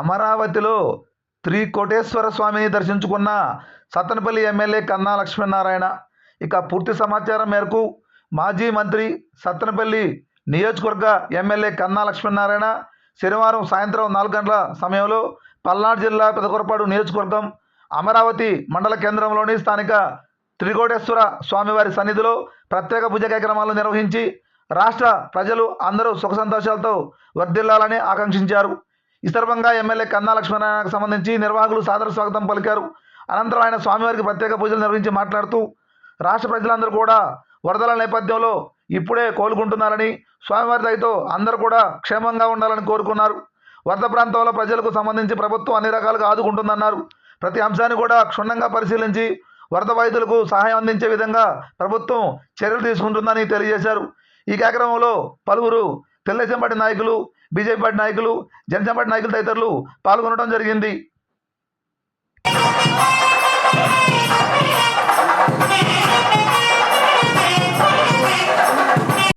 అమరావతిలో త్రికోటేశ్వర స్వామిని దర్శించుకున్న సత్తనపల్లి ఎమ్మెల్యే కన్నా లక్ష్మీనారాయణ. ఇక పూర్తి సమాచారం మేరకు మాజీ మంత్రి సత్తనపల్లి నియోజకవర్గ ఎమ్మెల్యే కన్నా లక్ష్మీనారాయణ శనివారం సాయంత్రం నాలుగు గంటల సమయంలో పల్నాడు జిల్లా పెదకొరపాడు నియోజకవర్గం అమరావతి మండల కేంద్రంలోని స్థానిక త్రికోటేశ్వర స్వామివారి సన్నిధిలో ప్రత్యేక పూజ కార్యక్రమాలు నిర్వహించి రాష్ట్ర ప్రజలు అందరూ సుఖ సంతోషాలతో వర్ధిల్లాలని ఆకాంక్షించారు. ఈ సందర్భంగా ఎమ్మెల్యే కన్నా లక్ష్మీనారాయణకు సంబంధించి నిర్వాహకులు సాదర స్వాగతం పలికారు. అనంతరం ఆయన స్వామివారికి ప్రత్యేక పూజలు నిర్వహించి మాట్లాడుతూ రాష్ట్ర ప్రజలందరూ కూడా వరదల నేపథ్యంలో ఇప్పుడే కోలుకుంటున్నారని స్వామివారి దయతో అందరూ కూడా క్షేమంగా ఉండాలని కోరుకున్నారు. వరద ప్రాంతంలో ప్రజలకు సంబంధించి ప్రభుత్వం అన్ని రకాలుగా ఆదుకుంటుందన్నారు. ప్రతి అంశాన్ని కూడా క్షుణ్ణంగా పరిశీలించి వరద బాధితులకు సహాయం అందించే విధంగా ప్రభుత్వం చర్యలు తీసుకుంటుందని తెలియజేశారు. ఈ కార్యక్రమంలో పలువురు తెలుగుదేశం పార్టీ నాయకులు బీజేపీ పార్టీ నాయకులు జనసేన పార్టీ నాయకులు తదితరులు పాల్గొనడం జరిగింది.